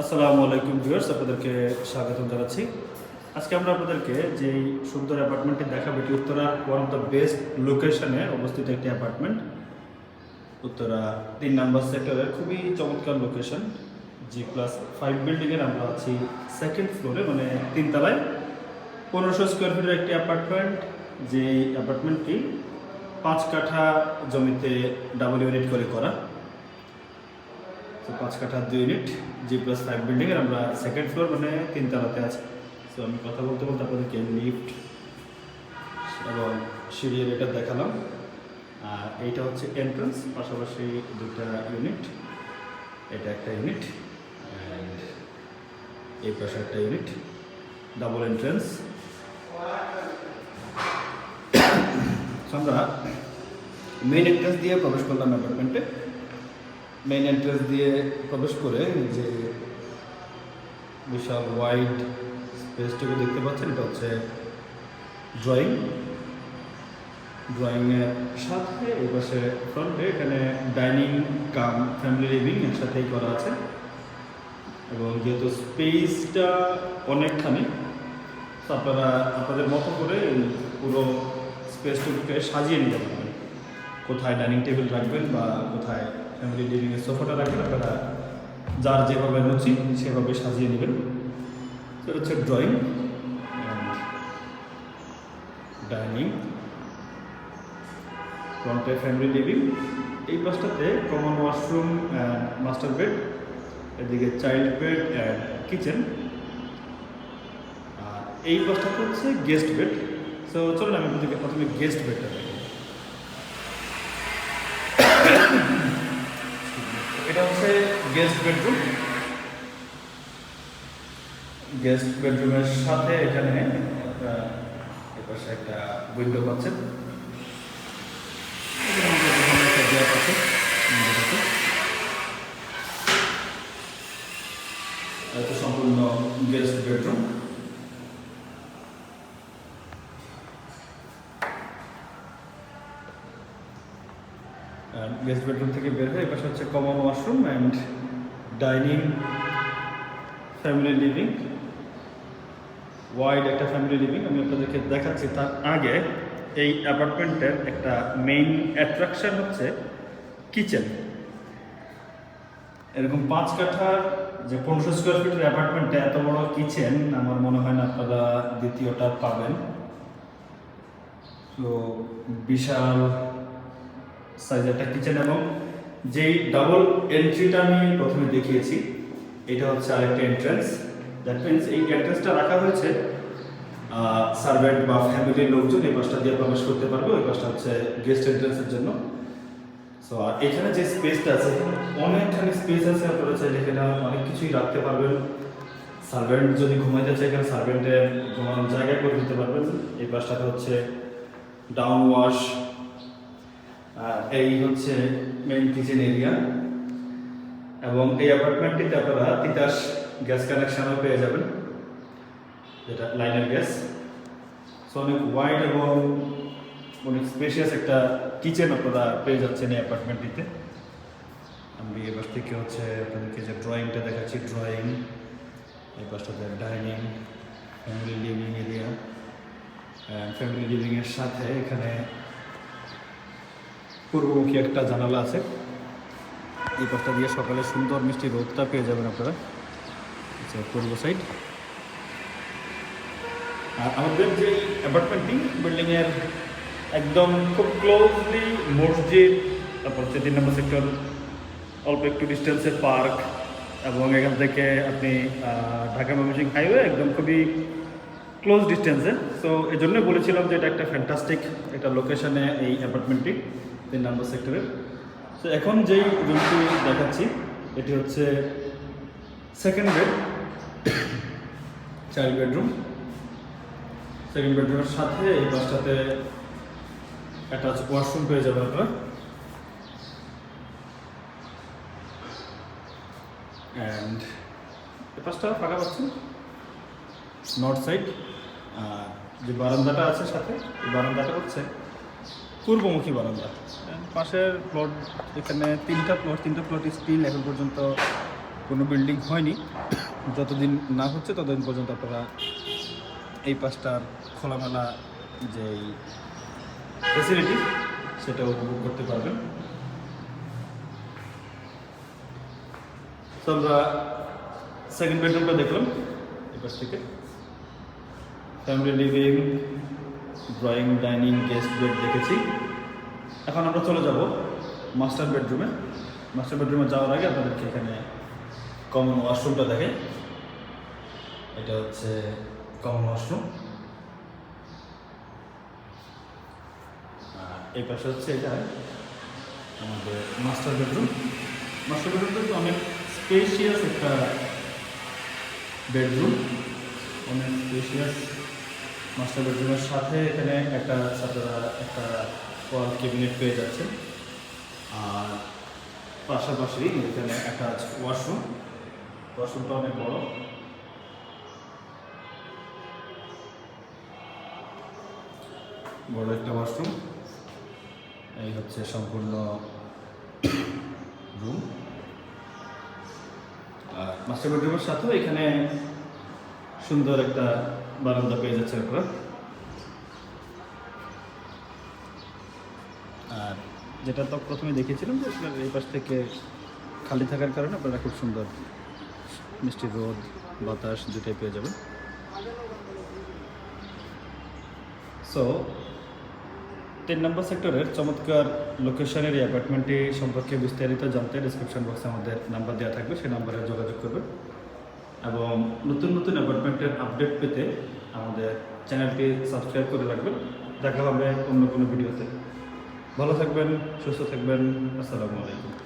আসসালামু আলাইকুম ভিউয়ার্স, আপনাদেরকে স্বাগতম জানাচ্ছি। আজকে আমরা আপনাদেরকে যেই সুন্দর অ্যাপার্টমেন্টটি দেখাবো, এটি Uttara one of the best লোকেশনে অবস্থিত একটি অ্যাপার্টমেন্ট উত্তরা তিন নাম্বার সেক্টরের খুবই চমৎকার লোকেশন জি প্লাস ফাইভ বিল্ডিংয়ের আমরা আছি সেকেন্ড ফ্লোরে মানে তিনতলায়। পনেরোশো স্কোয়ার ফিটের একটি অ্যাপার্টমেন্ট যে অ্যাপার্টমেন্টটি পাঁচ কাঠা জমিতে ডাবল ইউনিট করে করা। তো পাঁচ কাঠা দুই ইউনিট জি প্লাস ফাইভ বিল্ডিংয়ের আমরা সেকেন্ড ফ্লোর মানে তিনতলাতে আছি। তো আমি কথা বলতে বলতে আপনাদেরকে লিফট এবং সিঁড়ির এটা দেখালাম। আর এইটা হচ্ছে এন্ট্রান্স পাশাপাশি দুটা ইউনিট এটা একটা ইউনিট অ্যান্ড এই পাশে একটা ইউনিট ডাবল এন্ট্রান্স আমরা মেইন এন্ট্রান্স দিয়ে প্রবেশ করলাম অ্যাপার্টমেন্টে মেইন এন্ট্রেন্স দিয়ে প্রবেশ করে যে বিশাল ওয়াইড স্পেসটুকু দেখতে পাচ্ছেন, এটা হচ্ছে ড্রয়িং ড্রয়িংয়ের সাথে এই পাশে ফ্রন্টে এখানে ডাইনিং কাম ফ্যামিলি লিভিং একসাথেই করা আছে। এবং যেহেতু স্পেসটা অনেকখানি আপনারা আপনাদের মতো করে পুরো স্পেসটুকুকে সাজিয়ে নিতে পারবেন। কোথায় ডাইনিং টেবিল রাখবেন বা কোথায় ফ্যামিলি লিভিংয়ের সোফাটা রাখবেন, আপনারা যার যেভাবে রুচি, সেভাবে সাজিয়ে নেবেন। এটা হচ্ছে ড্রয়িং ডাইনিং ফ্রন্টে ফ্যামিলি লিভিং এই পাশটাতে common washroom and master bed এদিকে চাইল্ড বেড অ্যান্ড কিচেন আর এই পাশটাতে হচ্ছে গেস্ট বেড তো চলুন আমি প্রথমে গেস্ট বেডটা দেখি এটা হচ্ছে গেস্ট বেডরুম গেস্ট বেডরুমের সাথে এখানে একটা এপাশে একটা উইন্ডো পাচ্ছেন এখানে আমাদের এখানে একটা gap আছে উইন্ডোটাতে। আর এটা সম্পূর্ণ গেস্ট বেডরুম গেস্ট বেডরুম থেকে বের হয়ে এপাশে হচ্ছে common washroom and dining family living wide একটা ফ্যামিলি লিভিং আমি আপনাদেরকে দেখাচ্ছি তার আগে এই অ্যাপার্টমেন্টের একটা মেইন অ্যাট্রাকশন হচ্ছে কিচেন এরকম পাঁচ কাঠার যে পনেরোশো স্কোয়ার ফিটের অ্যাপার্টমেন্টে এত বড় কিচেন আমার মনে হয় না আপনারা দ্বিতীয়টা পাবেন। তো বিশাল সাইজের একটা কিচেন এবং যেই ডাবল এন্ট্রিটা আমি প্রথমে দেখিয়েছি, এটা হচ্ছে আরেকটা এন্ট্রান্স দ্যাট মিনস এই এন্ট্রান্সটা রাখা হয়েছে সার্ভেন্ট বা ফ্যামিলির লোকজন এই পাশটা দিয়ে প্রবেশ করতে পারবে, ওই পাশটা হচ্ছে গেস্ট এন্ট্রান্সের জন্য। সো আর এখানে যে স্পেসটা আছে, অনেকখানি স্পেস আছে আপনারা চাইলে এখানে অনেক কিছুই রাখতে পারবেন। সার্ভেন্ট যদি ঘুমাইতে চায়, এখানে সার্ভেন্টের জায়গা করে দিতে পারবেন। এই পাশটাতে হচ্ছে ডাউন ওয়াশ এই হচ্ছে মেইন কিচেন এরিয়া এবং এই অ্যাপার্টমেন্টটিতে আপনারা তিতাস গ্যাস কানেকশনও পেয়ে যাবেন, যেটা লাইনের গ্যাস সো অনেক ওয়াইড এবং অনেক স্পেশিয়াস একটা কিচেন আপনারা পেয়ে যাচ্ছেন এই অ্যাপার্টমেন্টটিতে আমি এবার থেকে হচ্ছে আপনাদেরকে যে ড্রয়িংটা দেখাচ্ছি ড্রয়িং এই পাশটাতে dining family living area family লিভিংয়ের সাথে এখানে পূর্বমুখী একটা জানালা আছে। এই পাশটা দিয়ে সকালে সুন্দর মিষ্টি রোদটা পেয়ে যাবেন আপনারা। আচ্ছা পূর্ব সাইড আর আমাদের যে অ্যাপার্টমেন্টটি বিল্ডিংয়ের একদম খুব ক্লোজলি মসজিদ, তারপর হচ্ছে তিন নম্বর সেক্টর অল্প একটু ডিস্টেন্সে পার্ক এবং এখান থেকে আপনি ঢাকা ময়মনসিংহ হাইওয়ে একদম খুবই ক্লোজ ডিস্টেন্সে সো এই জন্যই বলেছিলাম যে এটা একটা ফ্যান্টাস্টিক একটা লোকেশনে এই অ্যাপার্টমেন্টটি তিন নম্বর সেক্টরের তো এখন যেই রুমটি দেখাচ্ছি, এটি হচ্ছে second bed child bedroom second বেডরুমের সাথে, এই পাশটাতে অ্যাটাচ ওয়াশরুম পেয়ে যাবে আপনারা। অ্যান্ড এ পাশটা ফাঁকা পাচ্ছেন নর্থ সাইড আর যে বারান্দাটা আছে সাথে বারান্দাটা হচ্ছে পূর্বমুখী বারান্দা পাশের প্লট এখানে তিনটা প্লট তিনটা প্লট স্টিল এখন পর্যন্ত কোনো বিল্ডিং হয়নি। যতদিন না হচ্ছে ততদিন পর্যন্ত আপনারা এই পাঁচটার খোলামেলা যেই ফেসিলিটি সেটা উপভোগ করতে পারবেন। তো আমরা সেকেন্ড বেডরুমটা দেখলাম, এই পাশ থেকে। Family living drawing dining guest bed দেখেছি। এখন আমরা চলে যাব মাস্টার বেডরুমে মাস্টার বেডরুমে যাওয়ার আগে আপনাদেরকে এখানে কমন ওয়াশরুমটা দেখে। এটা হচ্ছে কমন ওয়াশরুম এই পাশে হচ্ছে এটা আমাদের মাস্টার বেডরুম মাস্টার বেডরুমটা কিন্তু অনেক স্পেশিয়াস একটা বেডরুম অনেক স্পেশিয়াস মাস্টার বেডরুমের সাথে এখানে একটা আপনারা একটা ওয়াল ক্যাবিনেট পেয়ে যাচ্ছেন আর পাশাপাশি এখানে একটা ওয়াশরুম ওয়াশরুমটা অনেক বড়। বড় একটা ওয়াশরুম এই হচ্ছে সম্পূর্ণ রুম আর মাস্টার বেডরুমের সাথেও এখানে সুন্দর একটা বারান্দা পেয়ে যাচ্ছে আপনারা। আর যেটা তো প্রথমে দেখেছিলাম যে আপনার এই পাশ থেকে খালি থাকার কারণে আপনারা খুব সুন্দর মিষ্টি রোদ, বাতাস দুটাই পেয়ে যাবেন। সো তিন নম্বর সেক্টরের চমৎকার লোকেশনের এই অ্যাপার্টমেন্টটি সম্পর্কে বিস্তারিত জানতে ডিসক্রিপশন বক্সে আমাদের নাম্বার দেওয়া থাকবে, সেই নাম্বারে যোগাযোগ করবেন। এবং নতুন নতুন অ্যাপার্টমেন্টের আপডেট পেতে আমাদের চ্যানেলটি সাবস্ক্রাইব করে রাখবেন। দেখা হবে অন্য কোনো ভিডিওতে। ভালো থাকবেন, সুস্থ থাকবেন। আসসালামু আলাইকুম।